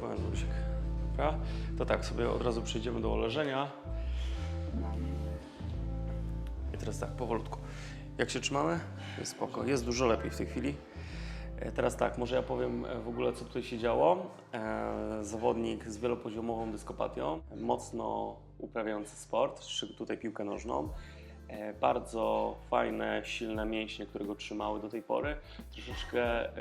Pełen. Dobra. To tak, sobie od razu przejdziemy do leżenia. I teraz tak, powolutku. Jak się trzymamy? Jest spoko. Jest dużo lepiej w tej chwili. E, Teraz tak, może ja powiem e, w ogóle, co tutaj się działo. E, zawodnik z wielopoziomową dyskopatią, mocno uprawiający sport, tutaj piłkę nożną. E, bardzo fajne, silne mięśnie, które go trzymały do tej pory. Troszeczkę e,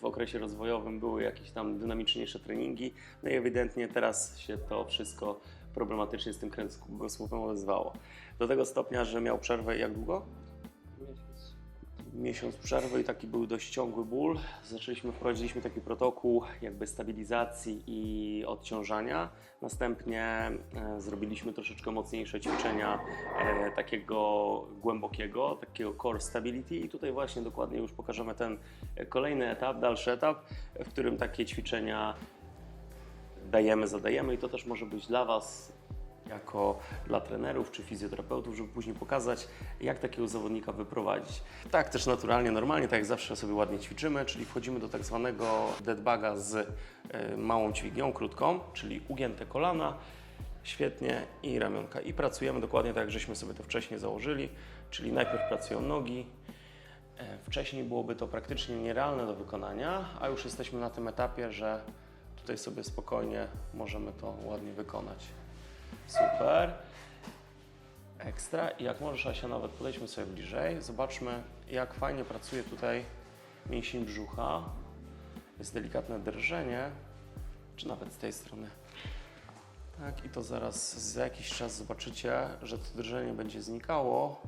w okresie rozwojowym były jakieś tam dynamiczniejsze treningi, no i ewidentnie teraz się to wszystko problematycznie z tym kręgosłupem odezwało. Do tego stopnia, że miał przerwę jak długo? Miesiąc przerwy i taki był dość ciągły ból. Zaczęliśmy, wprowadziliśmy taki protokół jakby stabilizacji i odciążania. Następnie e, zrobiliśmy troszeczkę mocniejsze ćwiczenia e, takiego głębokiego, takiego core stability i tutaj właśnie dokładnie już pokażemy ten kolejny etap, dalszy etap, w którym takie ćwiczenia dajemy, zadajemy i to też może być dla Was jako dla trenerów czy fizjoterapeutów, żeby później pokazać, jak takiego zawodnika wyprowadzić. Tak też naturalnie, normalnie, tak jak zawsze sobie ładnie ćwiczymy, czyli wchodzimy do tak zwanego deadbaga z y, małą dźwignią, krótką, czyli ugięte kolana, świetnie i ramionka. I pracujemy dokładnie tak, jak żeśmy sobie to wcześniej założyli, czyli najpierw pracują nogi, E, Wcześniej byłoby to praktycznie nierealne do wykonania, a już jesteśmy na tym etapie, że tutaj sobie spokojnie możemy to ładnie wykonać. Super. Ekstra. I jak możesz, Asia, nawet podejdźmy sobie bliżej. Zobaczmy, jak fajnie pracuje tutaj mięsień brzucha. Jest delikatne drżenie, czy nawet z tej strony. Tak, i to zaraz za jakiś czas zobaczycie, że to drżenie będzie znikało.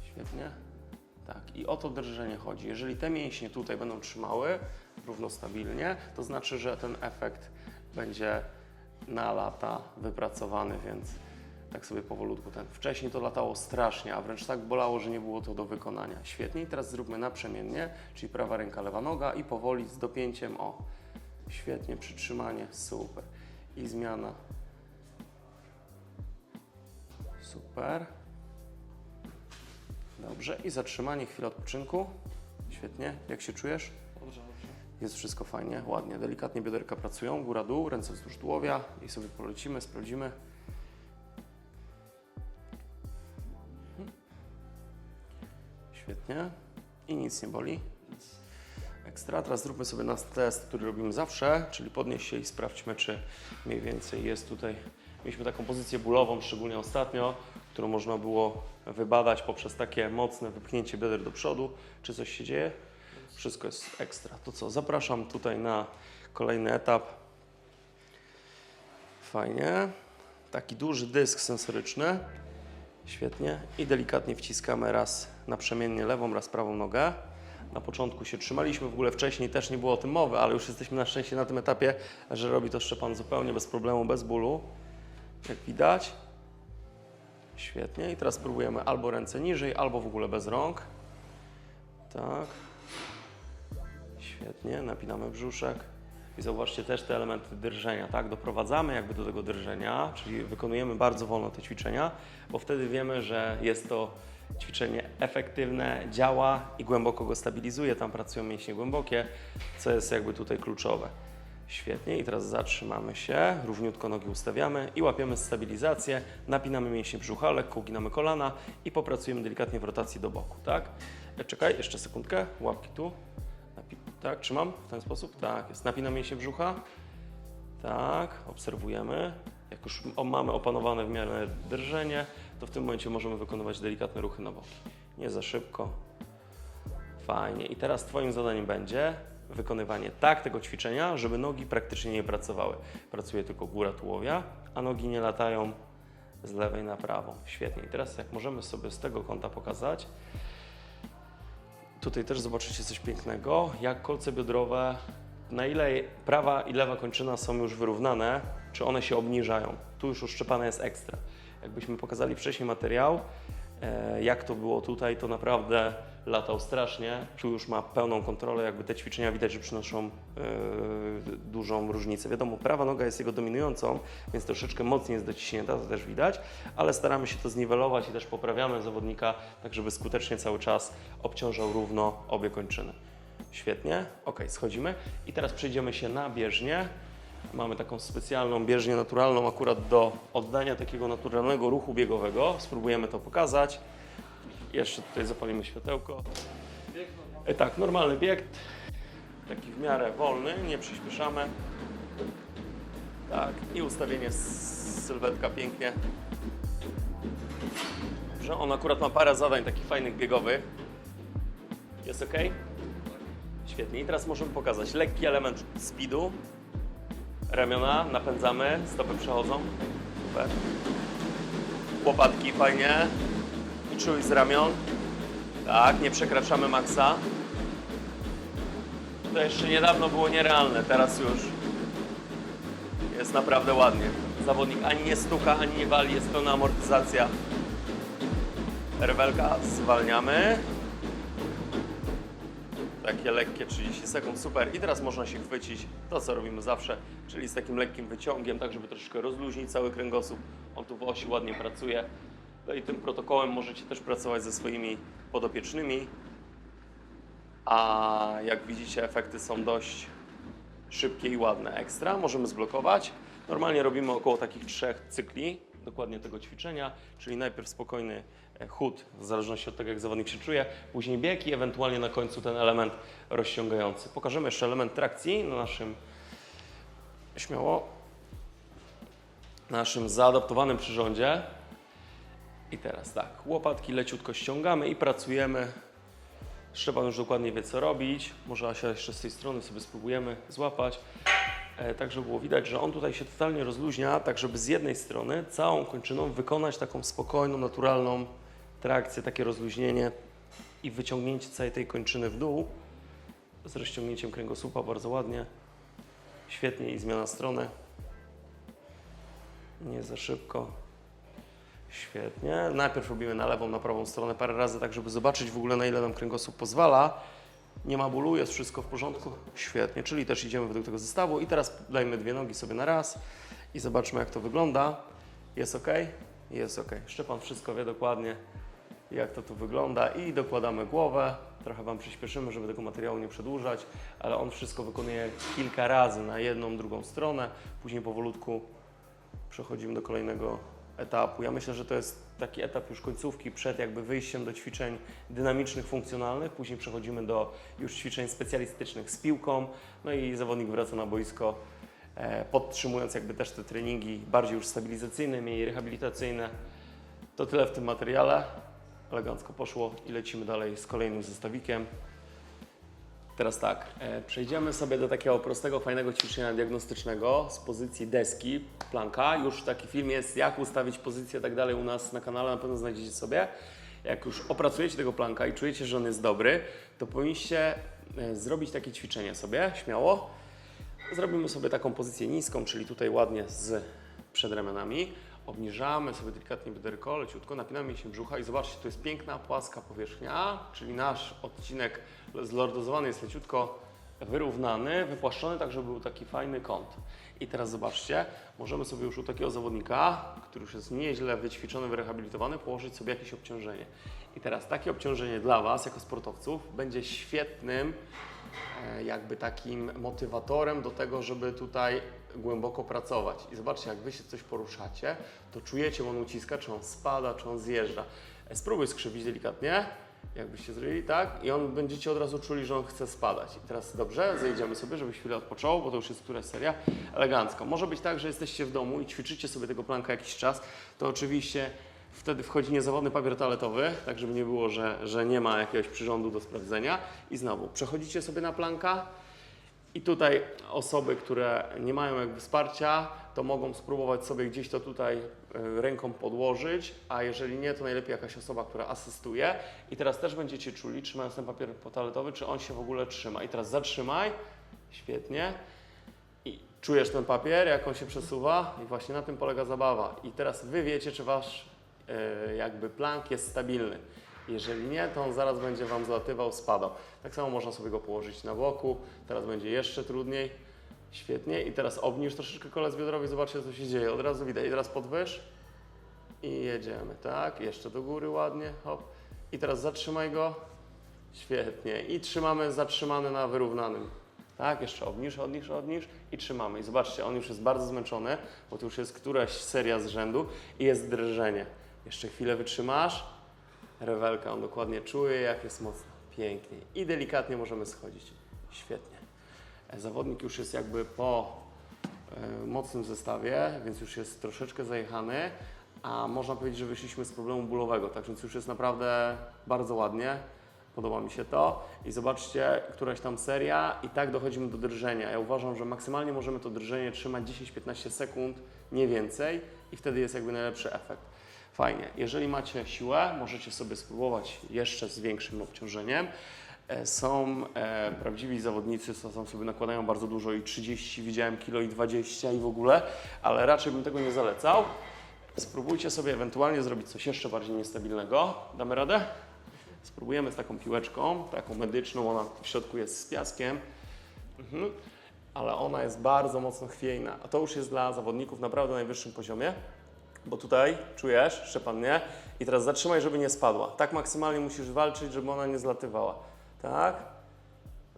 Świetnie. Tak, i o to drżenie chodzi. Jeżeli te mięśnie tutaj będą trzymały równo stabilnie, to znaczy, że ten efekt będzie na lata wypracowany, więc tak sobie powolutku ten. Wcześniej to latało strasznie, a wręcz tak bolało, że nie było to do wykonania. Świetnie, teraz zróbmy naprzemiennie, czyli prawa ręka, lewa noga i powoli z dopięciem, o, świetnie, przytrzymanie, super. I zmiana. Super. Dobrze, i zatrzymanie, chwilę odpoczynku. Świetnie, jak się czujesz? Dobrze. Jest wszystko fajnie, ładnie, delikatnie bioderka pracują, góra-dół, ręce wzdłuż tułowia i sobie polecimy, sprawdzimy. Mhm. Świetnie. I nic nie boli. Ekstra. Teraz zróbmy sobie nasz test, który robimy zawsze, czyli podnieś się i sprawdźmy, czy mniej więcej jest tutaj. Mieliśmy taką pozycję bólową, szczególnie ostatnio, którą można było wybadać poprzez takie mocne wypchnięcie bioder do przodu. Czy coś się dzieje? Wszystko jest ekstra. To co, zapraszam tutaj na kolejny etap. Fajnie. Taki duży dysk sensoryczny. Świetnie. I delikatnie wciskamy raz naprzemiennie lewą, raz prawą nogę. Na początku się trzymaliśmy, w ogóle wcześniej też nie było o tym mowy, ale już jesteśmy na szczęście na tym etapie, że robi to Szczepan zupełnie bez problemu, bez bólu. Jak widać. Świetnie. I teraz spróbujemy albo ręce niżej, albo w ogóle bez rąk. Tak. Świetnie, napinamy brzuszek. I zauważcie też te elementy drżenia, tak? Doprowadzamy jakby do tego drżenia, czyli wykonujemy bardzo wolno te ćwiczenia, bo wtedy wiemy, że jest to ćwiczenie efektywne, działa i głęboko go stabilizuje. Tam pracują mięśnie głębokie, co jest jakby tutaj kluczowe. Świetnie i teraz zatrzymamy się, równiutko nogi ustawiamy i łapiemy stabilizację, napinamy mięśnie brzucha, lekko uginamy kolana i popracujemy delikatnie w rotacji do boku, tak? E, Czekaj, jeszcze sekundkę, łapki tu. Tak, trzymam w ten sposób? Tak, jest. Napinam mięśnie brzucha. Tak, obserwujemy. Jak już mamy opanowane w miarę drżenie, to w tym momencie możemy wykonywać delikatne ruchy na boki. Nie za szybko. Fajnie. I teraz Twoim zadaniem będzie wykonywanie tak tego ćwiczenia, żeby nogi praktycznie nie pracowały. Pracuje tylko góra tułowia, a nogi nie latają z lewej na prawą. Świetnie. I teraz jak możemy sobie z tego kąta pokazać, Tutaj też zobaczycie coś pięknego, jak kolce biodrowe, na ile prawa i lewa kończyna są już wyrównane, czy one się obniżają. Tu już uszczepane jest ekstra. Jakbyśmy pokazali wcześniej materiał, e, jak to było tutaj, to naprawdę latał strasznie. Tu już ma pełną kontrolę, jakby te ćwiczenia widać, że przynoszą e, dużą różnicę. Wiadomo, prawa noga jest jego dominującą, więc troszeczkę mocniej jest dociśnięta, to też widać, ale staramy się to zniwelować i też poprawiamy zawodnika, tak żeby skutecznie cały czas obciążał równo obie kończyny. Świetnie. Ok, schodzimy. I teraz przejdziemy się na bieżnię. Mamy taką specjalną bieżnię naturalną akurat do oddania takiego naturalnego ruchu biegowego. Spróbujemy to pokazać. Jeszcze tutaj zapalimy światełko. E, tak, normalny bieg. Taki w miarę wolny, nie przyspieszamy. Tak, i ustawienie sylwetka pięknie. Że on akurat ma parę zadań takich fajnych biegowych. Jest ok? Świetnie. I teraz możemy pokazać lekki element speedu. Ramiona napędzamy, stopy przechodzą. Super. Łopatki fajnie. Czuj z ramion. Tak, nie przekraczamy maksa. To jeszcze niedawno było nierealne, teraz już jest naprawdę ładnie. Zawodnik ani nie stuka, ani nie wali, jest pełna amortyzacja. Rewelka, zwalniamy. Takie lekkie 30 sekund, super. I teraz można się chwycić to, co robimy zawsze, czyli z takim lekkim wyciągiem, tak żeby troszeczkę rozluźnić cały kręgosłup. On tu w osi ładnie pracuje. No i tym protokołem możecie też pracować ze swoimi podopiecznymi. A jak widzicie, efekty są dość szybkie i ładne. Ekstra możemy zblokować. Normalnie robimy około takich trzech cykli dokładnie tego ćwiczenia, czyli najpierw spokojny e, chód, w zależności od tego, jak zawodnik się czuje, później bieg i ewentualnie na końcu ten element rozciągający. Pokażemy jeszcze element trakcji na naszym, śmiało, naszym zaadaptowanym przyrządzie. I teraz tak, łopatki leciutko ściągamy i pracujemy Szczepan już dokładnie wie, co robić. Może Asia jeszcze z tej strony sobie spróbujemy złapać. E, tak, żeby było widać, że on tutaj się totalnie rozluźnia, tak żeby z jednej strony całą kończyną wykonać taką spokojną, naturalną trakcję, takie rozluźnienie i wyciągnięcie całej tej kończyny w dół z rozciągnięciem kręgosłupa bardzo ładnie. Świetnie i zmiana strony. Nie za szybko. Świetnie. Najpierw robimy na lewą, na prawą stronę parę razy, tak żeby zobaczyć w ogóle na ile nam kręgosłup pozwala. Nie ma bólu, jest wszystko w porządku. Świetnie, czyli też idziemy według tego zestawu. I teraz dajmy dwie nogi sobie na raz i zobaczmy jak to wygląda. Jest ok? Jest ok. Szczepan wszystko wie dokładnie jak to tu wygląda i dokładamy głowę. Trochę Wam przyspieszymy, żeby tego materiału nie przedłużać, ale on wszystko wykonuje kilka razy na jedną, drugą stronę. Później powolutku przechodzimy do kolejnego etapu. Ja myślę, że to jest taki etap już końcówki przed jakby wyjściem do ćwiczeń dynamicznych, funkcjonalnych. Później przechodzimy do już ćwiczeń specjalistycznych z piłką. No i zawodnik wraca na boisko, e, podtrzymując jakby też te treningi bardziej już stabilizacyjne, mniej rehabilitacyjne. To tyle w tym materiale. Elegancko poszło i lecimy dalej z kolejnym zestawikiem. Teraz tak, e, przejdziemy sobie do takiego prostego, fajnego ćwiczenia diagnostycznego z pozycji deski, planka. Już taki film jest, jak ustawić pozycję i tak dalej u nas na kanale, na pewno znajdziecie sobie. Jak już opracujecie tego planka i czujecie, że on jest dobry, to powinniście e, zrobić takie ćwiczenie sobie, śmiało. Zrobimy sobie taką pozycję niską, czyli tutaj ładnie z przedramionami. Obniżamy sobie delikatnie bioderko, leciutko, napinamy się brzucha i zobaczcie, to jest piękna, płaska powierzchnia, czyli nasz odcinek zlordozowany jest leciutko wyrównany, wypłaszczony, tak żeby był taki fajny kąt. I teraz zobaczcie, możemy sobie już u takiego zawodnika, który już jest nieźle wyćwiczony, wyrehabilitowany, położyć sobie jakieś obciążenie. I teraz takie obciążenie dla Was, jako sportowców, będzie świetnym e, jakby takim motywatorem do tego, żeby tutaj głęboko pracować. I zobaczcie, jak Wy się coś poruszacie, to czujecie, on uciska, czy on spada, czy on zjeżdża. E, Spróbuj skrzywić delikatnie, jakbyście zrobili tak i on będziecie od razu czuli, że on chce spadać. I teraz dobrze, zejdziemy sobie, żeby chwilę odpoczął, bo to już jest któraś seria, elegancko. Może być tak, że jesteście w domu i ćwiczycie sobie tego planka jakiś czas, to oczywiście wtedy wchodzi niezawodny papier toaletowy, tak żeby nie było, że, że nie ma jakiegoś przyrządu do sprawdzenia. I znowu, przechodzicie sobie na planka, i tutaj osoby, które nie mają jakby wsparcia, to mogą spróbować sobie gdzieś to tutaj e, ręką podłożyć, a jeżeli nie, to najlepiej jakaś osoba, która asystuje. I teraz też będziecie czuli, trzymając ten papier toaletowy, czy on się w ogóle trzyma. I teraz zatrzymaj, świetnie. I czujesz ten papier, jak on się przesuwa i właśnie na tym polega zabawa. I teraz Wy wiecie, czy Wasz jakby plank jest stabilny. Jeżeli nie, to on zaraz będzie Wam zlatywał, spadał. Tak samo można sobie go położyć na boku, teraz będzie jeszcze trudniej. Świetnie. I teraz obniż troszeczkę kolec biodrowy, zobaczcie co się dzieje. Od razu widać. I teraz podwyż i jedziemy, tak? Jeszcze do góry ładnie, hop. I teraz zatrzymaj go. Świetnie. I trzymamy zatrzymany na wyrównanym. Tak, jeszcze obniż, odniż, odniż i trzymamy. I zobaczcie, on już jest bardzo zmęczony, bo to już jest któraś seria z rzędu i jest drżenie. Jeszcze chwilę wytrzymasz. Rewelka, on dokładnie czuje, jak jest mocno. Pięknie. I delikatnie możemy schodzić. Świetnie. E, Zawodnik już jest jakby po e, mocnym zestawie, więc już jest troszeczkę zajechany, a można powiedzieć, że wyszliśmy z problemu bólowego, tak więc już jest naprawdę bardzo ładnie. Podoba mi się to. I zobaczcie, któraś tam seria i tak dochodzimy do drżenia. Ja uważam, że maksymalnie możemy to drżenie trzymać 10-15 sekund, nie więcej i wtedy jest jakby najlepszy efekt. Fajnie. Jeżeli macie siłę, możecie sobie spróbować jeszcze z większym obciążeniem. E, Są e, prawdziwi zawodnicy, co tam sobie nakładają bardzo dużo i 30, widziałem kilo i 20 i w ogóle, ale raczej bym tego nie zalecał. Spróbujcie sobie ewentualnie zrobić coś jeszcze bardziej niestabilnego. Damy radę? Spróbujemy z taką piłeczką, taką medyczną, ona w środku jest z piaskiem, mhm. ale ona jest bardzo mocno chwiejna, a to już jest dla zawodników naprawdę na najwyższym poziomie, bo tutaj czujesz, Szczepan, nie? I teraz zatrzymaj, żeby nie spadła. Tak maksymalnie musisz walczyć, żeby ona nie zlatywała. Tak?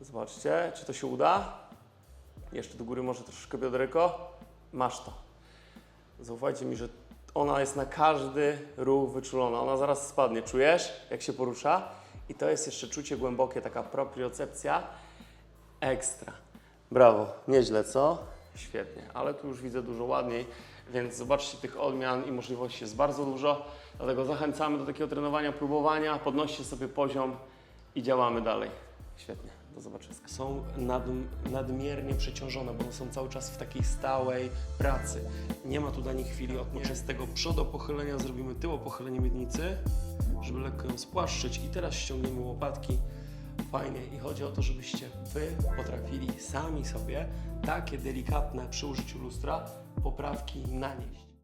Zobaczcie, czy to się uda? Jeszcze do góry może troszeczkę bioderko. Masz to. Zaufajcie mi, że ona jest na każdy ruch wyczulona. Ona zaraz spadnie. Czujesz, jak się porusza? I to jest jeszcze czucie głębokie, taka propriocepcja. Ekstra. Brawo. Nieźle, co? Świetnie. Ale tu już widzę dużo ładniej, więc zobaczcie, tych odmian i możliwości jest bardzo dużo. Dlatego zachęcamy do takiego trenowania, próbowania. Podnoście sobie poziom i działamy dalej. Świetnie. Do zobaczenia. Są nad, nadmiernie przeciążone, bo są cały czas w takiej stałej pracy. Nie ma tu dla nich chwili odpoczynku. Z tego przodopochylenia zrobimy tyłopochylenie miednicy, żeby lekko ją spłaszczyć. I teraz ściągniemy łopatki. Fajnie. I chodzi o to, żebyście Wy potrafili sami sobie takie delikatne przy użyciu lustra poprawki nanieść.